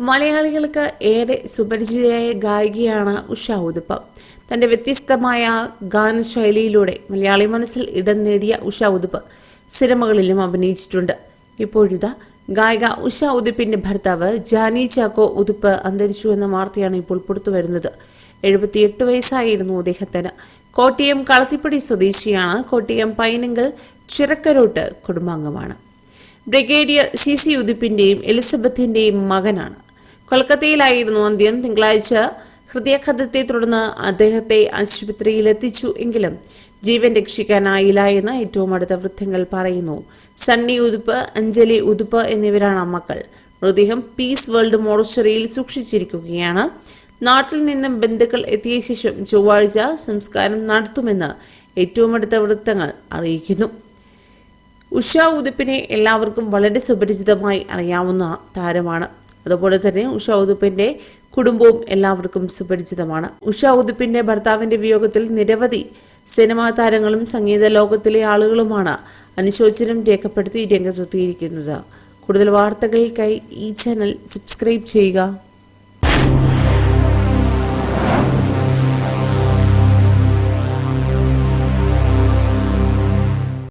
മലയാളികൾക്ക് ഏറെ സുപരിചിതയായ ഗായികയാണ് ഉഷ ഉതുപ്പ് തന്റെ വ്യത്യസ്തമായ ഗാനശൈലിയിലൂടെ മലയാളി മനസ്സിൽ ഇടം നേടിയ ഉഷ ഉതുപ്പ് സിനിമകളിലും അഭിനയിച്ചിട്ടുണ്ട്. ഇപ്പോഴിതാ ഗായിക ഉഷ ഉതുപ്പിന്റെ ഭർത്താവ് ജാനി ചാക്കോ ഉതുപ്പ് അന്തരിച്ചു എന്ന വാർത്തയാണ് ഇപ്പോൾ പുറത്തു വരുന്നത്. എഴുപത്തിയെട്ട് വയസ്സായിരുന്നു അദ്ദേഹത്തിന്. കോട്ടയം കളത്തിപ്പടി സ്വദേശിയാണ്. കോട്ടയം പൈനങ്കൽ ചിറക്കരോട്ട് കുടുംബാംഗമാണ്. ബ്രിഗേഡിയർ സി സി ഉദിപ്പിന്റെയും എലിസബത്തിന്റെയും മകനാണ്. കൊൽക്കത്തയിലായിരുന്നു അന്ത്യം. തിങ്കളാഴ്ച ഹൃദയാഘാതത്തെ തുടർന്ന് അദ്ദേഹത്തെ ആശുപത്രിയിൽ എത്തിച്ചു എങ്കിലും ജീവൻ രക്ഷിക്കാനായില്ല എന്ന് ഏറ്റവും അടുത്ത വൃദ്ധങ്ങൾ പറയുന്നു. സണ്ണി ഉതുപ്പ് അഞ്ജലി ഉതുപ്പ് എന്നിവരാണ് മക്കൾ. മൃതദേഹം പീസ് വേൾഡ് മോർച്ചറിയിൽ സൂക്ഷിച്ചിരിക്കുകയാണ്. നാട്ടിൽ നിന്നും ബന്ധുക്കൾ എത്തിയ ശേഷം ചൊവ്വാഴ്ച സംസ്കാരം നടത്തുമെന്ന് ഏറ്റവും അടുത്ത വൃത്തങ്ങൾ അറിയിക്കുന്നു. ഉഷ ഉതുപ്പിനെ എല്ലാവർക്കും വളരെ സുപരിചിതമായി അറിയാവുന്ന താരമാണ്. അതുപോലെ തന്നെ ഉഷ ഉതുപ്പിന്റെ കുടുംബവും എല്ലാവർക്കും സുപരിചിതമാണ്. ഉഷ ഉതുപ്പിന്റെ ഭർത്താവിന്റെ വിയോഗത്തിൽ നിരവധി സിനിമാ താരങ്ങളും സംഗീത ലോകത്തിലെ ആളുകളുമാണ് അനുശോചനം രേഖപ്പെടുത്തി രംഗത്തെത്തിയിരിക്കുന്നത്. കൂടുതൽ വാർത്തകൾക്കായി ഈ ചാനൽ സബ്സ്ക്രൈബ് ചെയ്യുക.